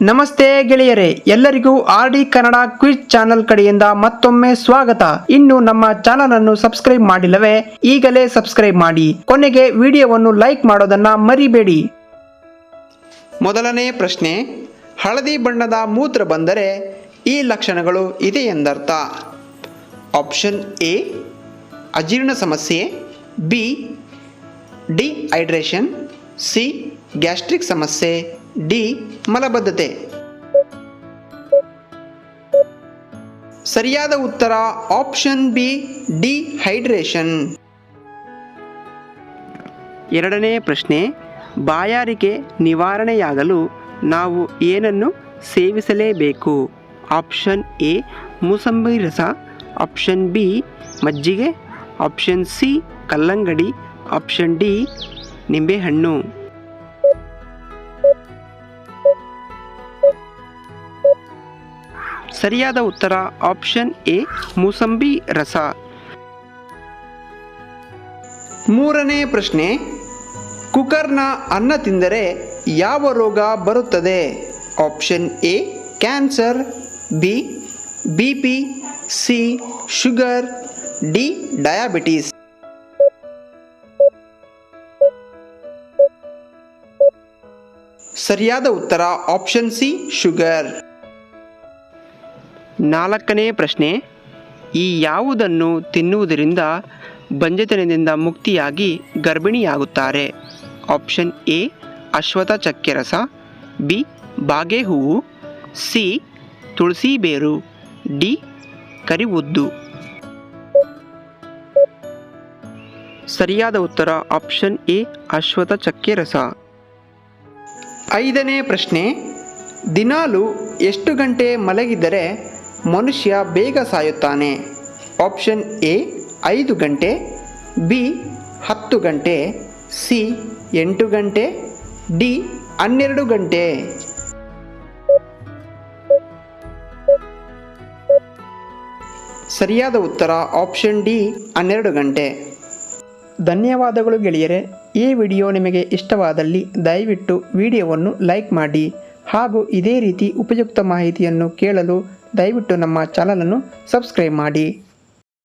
ನಮಸ್ತೆ ಗೆಳೆಯರೇ, ಎಲ್ಲರಿಗೂ R D Kannada quiz channel ಕಡೆಯಿಂದ ಮತ್ತೊಮ್ಮೆ ಸ್ವಾಗತ. ಇನ್ನು ನಮ್ಮ ಚಾನಲ್ ಅನ್ನು ಸಬ್ಸ್ಕ್ರೈಬ್ ಮಾಡಿಲ್ಲವೇ, ಈಗಲೇ ಸಬ್ಸ್ಕ್ರೈಬ್ ಮಾಡಿ. ಕೊನೆಗೆ ವಿಡಿಯೋವನ್ನು ಲೈಕ್ ಮಾಡೋದನ್ನ ಮರಿಬೇಡಿ. ಮೊದಲನೇ ಪ್ರಶ್ನೆ, ಹಳದಿ ಬಣ್ಣದ ಮೂತ್ರ ಬಂದರೆ ಈ ಲಕ್ಷಣಗಳು ಇದೆ ಎಂದರ್ಥ. ಆಪ್ಷನ್ ಎ, ಅಜೀರ್ಣ ಸಮಸ್ಯೆ, ಬಿ ಡಿಹೈಡ್ರೇಷನ್ ಸಿ, ಗ್ಯಾಸ್ಟ್ರಿಕ್ ಸಮಸ್ಯೆ. ಡಿ ಮಲಬದ್ಧತೆ. ಸರಿಯಾದ ಉತ್ತರ ಆಪ್ಷನ್ ಬಿ ಡಿಹೈಡ್ರೇಷನ್. ಎರಡನೇ ಪ್ರಶ್ನೆ, ಬಾಯಾರಿಕೆ ನಿವಾರಣೆಯಾಗಲು ನಾವು ಏನನ್ನು ಸೇವಿಸಲೇಬೇಕು? ಆಪ್ಷನ್ ಎ, ಮೂಸಂಬಿ ರಸ. ಆಪ್ಷನ್ ಬಿ, ಮಜ್ಜಿಗೆ. ಆಪ್ಷನ್ ಸಿ, ಕಲ್ಲಂಗಡಿ. ಆಪ್ಷನ್ ಡಿ, ನಿಂಬೆಹಣ್ಣು. ಸರಿಯಾದ ಉತ್ತರ ಆಪ್ಷನ್ ಎ, ಮೂಸಂಬಿ ರಸ. ಮೂರನೇ ಪ್ರಶ್ನೆ, ಕುಕ್ಕರ್ನ ಅನ್ನ ತಿಂದರೆ ಯಾವ ರೋಗ ಬರುತ್ತದೆ? Option A, cancer, B B P, C, sugar, D, diabetes. ಸರಿಯಾದ ಉತ್ತರ ಆಪ್ಷನ್ ಸಿ, ಶುಗರ್. ನಾಲ್ಕನೇ ಪ್ರಶ್ನೆ, ಈ ಯಾವುದನ್ನು ತಿನ್ನುವುದರಿಂದ ಬಂಜತನದಿಂದ ಮುಕ್ತಿಯಾಗಿ ಗರ್ಭಿಣಿಯಾಗುತ್ತಾರೆ? ಆಪ್ಷನ್ ಎ ಅಶ್ವಥ ಚಕ್ಕೆ ರಸ ಬಿ ಬಾಗೆ ಹೂವು ಸಿ ತುಳಸಿ ಬೇರು ಡಿ, ಕರಿವುದ್ದು. ಸರಿಯಾದ ಉತ್ತರ ಆಪ್ಷನ್ ಎ ಅಶ್ವಥ ಚಕ್ಕೆ ರಸ ಐದನೇ ಪ್ರಶ್ನೆ, ದಿನಾಲು ಎಷ್ಟು ಗಂಟೆ ಮಲಗಿದರೆ ಮನುಷ್ಯ ಬೇಗ ಸಾಯುತ್ತಾನೆ. ಆಪ್ಷನ್ ಎ ಐದು ಗಂಟೆ. ಬಿ ಹತ್ತು ಗಂಟೆ. ಸಿ ಎಂಟು ಗಂಟೆ. ಡಿ ಹನ್ನೆರಡು ಗಂಟೆ. ಸರಿಯಾದ ಉತ್ತರ ಆಪ್ಷನ್ ಡಿ ಹನ್ನೆರಡು ಗಂಟೆ. ಧನ್ಯವಾದಗಳು ಗೆಳೆಯರೆ. ಈ ವಿಡಿಯೋ ನಿಮಗೆ ಇಷ್ಟವಾದಲ್ಲಿ ದಯವಿಟ್ಟು ವಿಡಿಯೋವನ್ನು ಲೈಕ್ ಮಾಡಿ ಹಾಗೂ ಇದೇ ರೀತಿ ಉಪಯುಕ್ತ ಮಾಹಿತಿಯನ್ನು ಕೇಳಲು ದಯವಿಟ್ಟು ನಮ್ಮ ಚಾನಲನ್ನು ಸಬ್ಸ್ಕ್ರೈಬ್ ಮಾಡಿ.